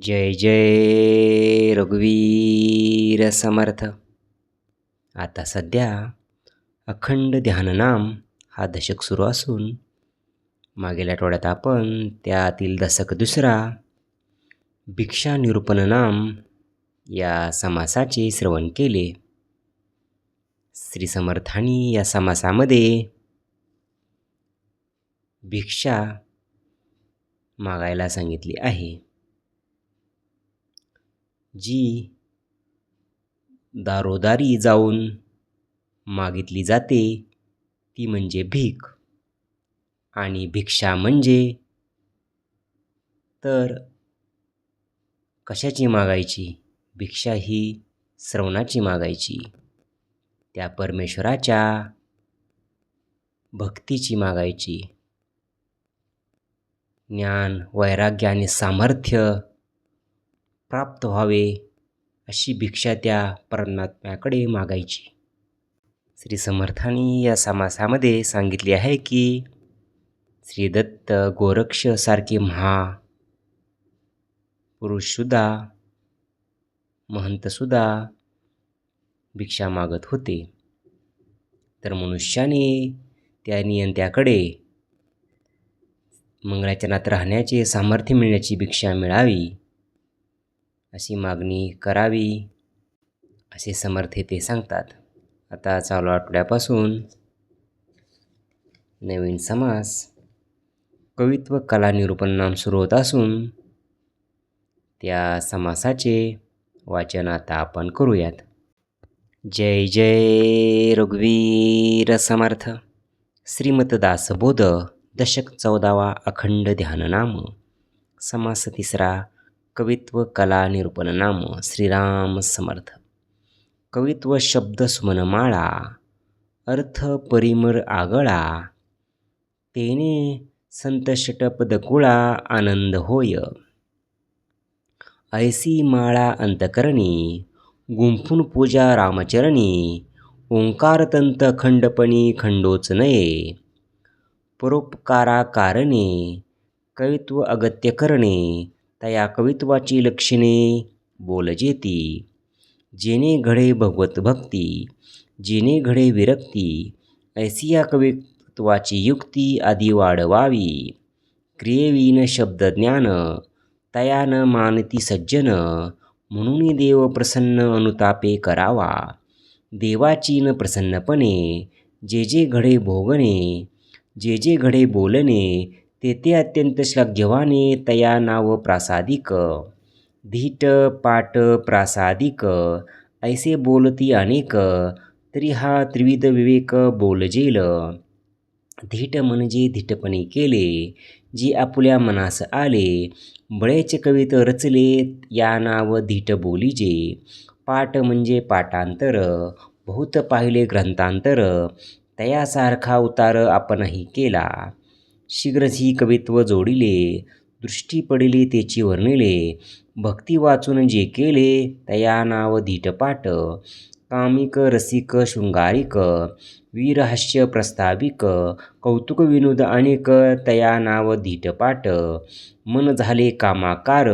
जय जय रघुवीर समर्थ. आता सध्या अखंड ध्याननाम हा दशक सुरू असून मागील आठवड्यात आपण त्यातील दशक दुसरा भिक्षा निरूपण नाम या समासाचे श्रवण केले. श्री समर्थानी या समासामध्ये भिक्षा मागायला सांगितली आहे. जी दारोदारी जाऊन मागितली जाते ती म्हणजे भीक. आणि भिक्षा म्हणजे तर कशाची मागायची? भिक्षा ही श्रवणाची मागायची. त्या परमेश्वराच्या भक्तीची मागायची. ज्ञान वैराग्य आणि सामर्थ्य प्राप्त व्हावे अशी भिक्षा त्या परमात्म्याकडे मागायची. श्री समर्थांनी या समासामध्ये सांगितले आहे की श्री दत्त गोरक्षसारखे महा पुरुषसुद्धा महंतसुद्धा भिक्षा मागत होते. तर मनुष्याने त्या नियंत्याकडे मंगळाच्या नात राहण्याचे सामर्थ्य मिळण्याची भिक्षा मिळावी अशी मागणी करावी असे समर्थ ते सांगतात. आता चालू आठवड्यापासून नवीन समास कवित्व कला निरूपण नाम सुरू होत असून त्या समासाचे वाचन आता आपण करूयात. जय जय रघुवीर समर्थ श्रीमतदासबोध दशक चौदावा अखंड ध्याननाम समास तिसरा कवित्व कला निरूपण नाम श्रीराम समर्थ। कवित्व शब्द सुमनमाळा अर्थ परिमर आगळा तेने संत षटपदकुळा आनंद होय। ऐसी माळा अंतकरणी गुंफून पूजा रामचरणी ओंकारतंत खंडपणी खंडोच नये। परोपकारा कारणे कवित्व अगत्य करणे तया कवित्वाची लक्षणे बोलजेती जेने घडे भगवत भक्ती जेने घडे विरक्ती ऐसी या कवित्वाची युक्ती आधी वाढवावी. क्रियेवीन शब्दज्ञान तया न मानती सज्जन म्हणून देव प्रसन्न अनुतापे करावा. देवाची न प्रसन्नपणे जे जे घडे भोगणे जे जे घडे बोलणे तेथे अत्यंत श्लाघ्यवाने तया नाव प्रासादिक. धीट पाट प्रासादिक. ऐसे बोलती अनेक तरी हा त्रिविध विवेक बोलजेल धीट म्हणजे धीटपणे केले जी आपल्या मनास आले. बळेच कवित रचले या नाव धीट बोलीजे पाठ म्हणजे पाठांतर बहुत पाहिले ग्रंथांतर. तयासारखा उतार आपणही केला. शीघ्रच ही कवित्व जोडिले दृष्टी पडिले तेची वर्णिले भक्ती वाचून जे केले तया नाव धीटपाट कामिक रसिक शृंगारिक वीरहास्य प्रस्ताविक कौतुक विनोद अनेक तया नाव धीटपाट मन झाले कामाकार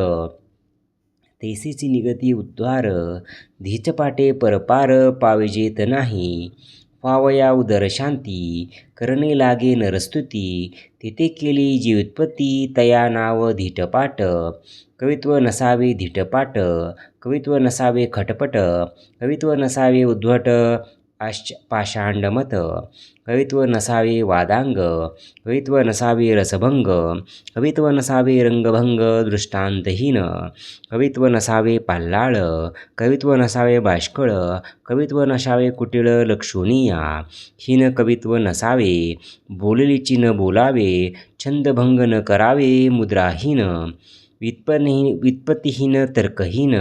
तैसेची निगती उद्वार धीचपाटे परपार पाविजेत नाही पावया उदर शांती करणे लागे नरस्तुती तिथे केली जी तया नाव धीटपाट कवित्व नसावे धीटपाट कवित्व नसावे खटपट कवित्व नसावे उद्भट आश्च पाषांडमत कवित्व नसावे वादांग कवित्व नसावे रसभंग कवित्व नसावे रंगभंग दृष्टांतहीन कवित्व नसावे पाल्लाळ कवित्व नसावे बाष्कळ कवित्व नसावे कुटिळ लक्षणीया हीन कवित्व नसावे बोललीची न बोलावे छंदभंग न करावे मुद्राहीन व्युत्पन्नहीन व्युत्पत्तीहीन तर्कहीन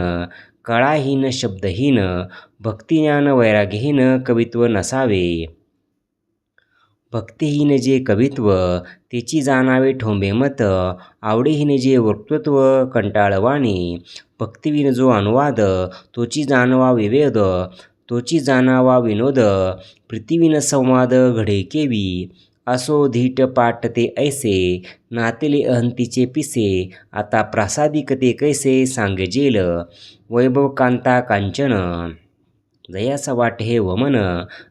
कळाहीन शब्दहीन भक्तिज्ञान वैराग्यहीन कवित्व नसावे. भक्तिहीन जे कवित्व तेची जाणावे ठोंबे मत आवडीहीन जे वक्तृत्व कंटाळवाणे भक्तिविन जो अनुवाद तोची जाणवा विवेद तोची जाणावा विनोद प्रीतीविन संवाद घडे केवी असो धीट पाट ते ऐसे नातेले अहंतीचे पिसे आता प्रासादिक ते कैसे सांगजेल वैभव कांता कांचन. जयास वाट हे वमन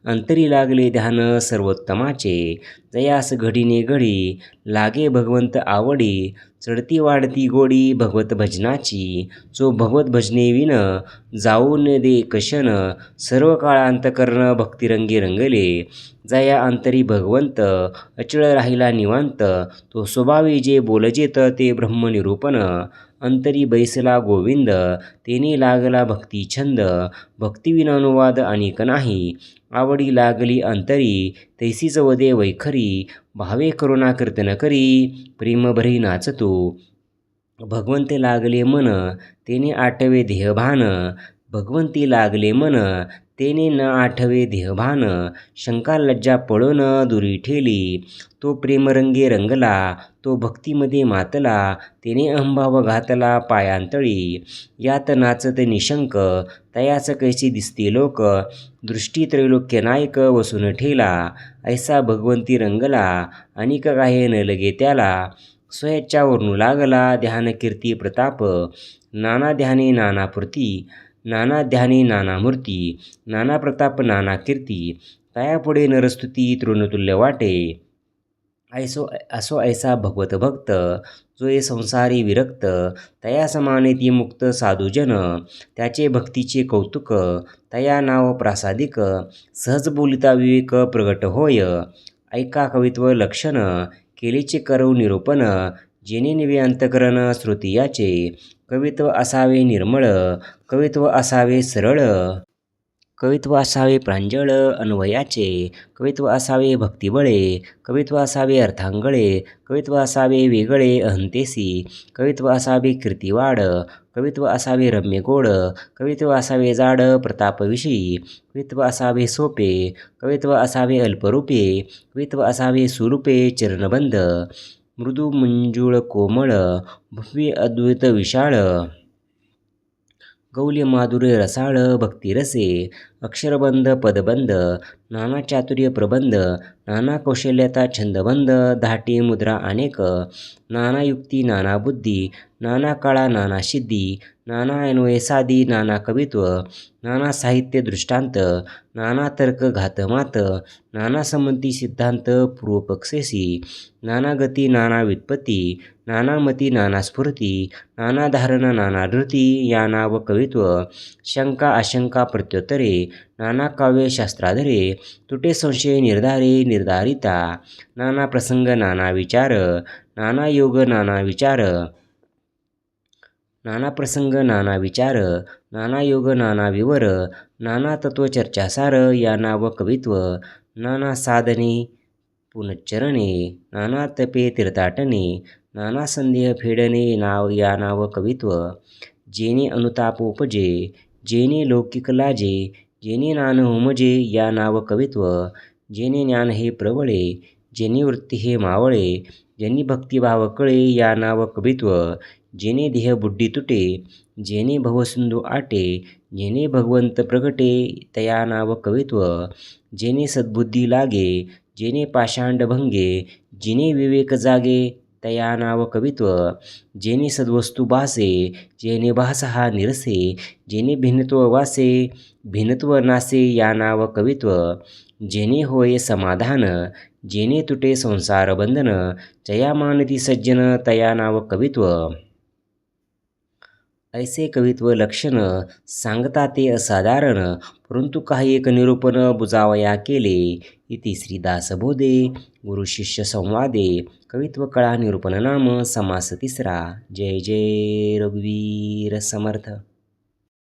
अंतरी लागले ध्यान सर्वोत्तमाचे. जयास घडीने घडी लागे भगवंत आवडी. चढती वाढती गोडी भगवत भजनाची. जो भगवत भजने विन जाऊन दे कशन. सर्व काळांत कर्ण भक्तिरंगी रंगले. जया अंतरी भगवंत अचळ राहिला निवांत. तो स्वभावी जे बोलजेत ते ब्रह्मनिरूपण. अंतरी बैसला गोविंद तेने लागला भक्ती छंद भक्तिविनानुवाद अनेक नाही आवडी लागली अंतरी तैसीच वदे वैखरी भावे करुणा कीर्तन करी प्रेमभरी नाचतो भगवंते लागले मन तेने आठवे देहभान भगवंती लागले मन तेने न आठवे देहभान शंका लज्जा पळून दुरी ठेली. तो प्रेमरंगे रंगला तो भक्तीमध्ये मातला तेने अहंभाव घातला पायांतळी. यात नाचत निशंक तयाच कैसी दिसते लोक दृष्टी त्रैलोक्य नायक वसून ठेला. ऐसा भगवंती रंगला अनिक काही न लगे त्याला. स्वयच्छावरून लागला ध्यान कीर्ती प्रताप नाना ध्याने नानापुरती नाना ध्यानी नाना मूर्ती नाना प्रताप नाना कीर्ती तयापुढे नरस्तुती तृणतुल्य वाटे. ऐसो असो ऐसा भगवत भक्त जो ये संसारी विरक्त तया समाने ती मुक्त साधुजन त्याचे भक्तीचे कौतुक तया नाव प्रासादिक सहज बोलिता विवेक प्रगट होय ऐका कवित्व लक्षण केलीचे करव निरूपण जेणे निवे अंतकरण श्रुती याचे कवित्व असावे निर्मळ कवित्व असावे सरळ कवित्व असावे प्रांजळ अन्वयाचे कवित्व असावे भक्तिबळे कवित्व असावे अर्थांगळे कवित्व असावे वेगळे अहंतेसी कवित्व असावे कीर्तिवाड कवित्व असावे रम्य गोड कवित्व असावे जाड प्रतापविषयी कवित्व असावे सोपे कवित्व असावे अल्परूपे कवित्व असावे सुरूपे चरणबंद मृदू मंजुळ कोमळ भव्य अद्वैत विशाळ गौल्य माधुर्य रसाळ भक्तिरसे अक्षरबंध पदबंध नाना चातुर्य प्रबंध नाना कौशल्यता छंदबंध धाटी मुद्रा अनेक नाना युक्ती नाना बुद्धी नाना काळा नाना सिद्धी नाना अन्वय नाना कवित्व नाना साहित्य दृष्टांत नाना तर्क घातमात नाना संमती सिद्धांत पूर्वपक्षेसी नाना गती नाना व्युत्पत्ती नाना मती नाना स्फूर्ती नाना धारणा नाना धृती या नाव कवित्व शंका आशंका प्रत्युत्तरे नाना काव्यशास्त्राधरे तुटे संशय निर्धारे निर्धारिता नाना प्रसंग नाना विचार नाना योग नाना विचार नाना प्रसंग नाना विचार नाना योग नाना विवर नाना तत्वचर्चासार या नाव कवित्व नाना साधने पुनच्चरणे नाना तपे तीर्थाटने नाना संदेह फेडणे नाव या नाव कवित्व जेने अनुताप उपजे जेने लौकिक लाजे जेने नान होमजे या नाव कवित्व जेने ज्ञान हे प्रवळे जेनी वृत्ती हे मावळे जेनी भक्तिभाव कळे या नाव कवित्व जेने देह बुद्धी तुटे जेने भवसिंधू आटे जेने भगवंत प्रगटे तया नाव कवित्व जेने सद्बुद्धी लागे जेने पाषांड भंगे जिने विवेक जागे तया नाव कवित्व जेने सद्वस्तू भासे जेने भास हा निरसे जेने भिन्नत्व वासे भिन्नत्व नासे या नाव कवित्व जेने होय समाधान जेने तुटे संसार बंधन जयामानती सज्जन तया नाव कवित्व. ऐसे कवित्व लक्षण सांगता ते असाधारण परंतु काही एक निरूपण बुजावया केले. इति श्रीदासबोधे गुरुशिष्य संवादे कवित्व कळा निरूपण नाम समास तिसरा. जय जय रघुवीर समर्थ.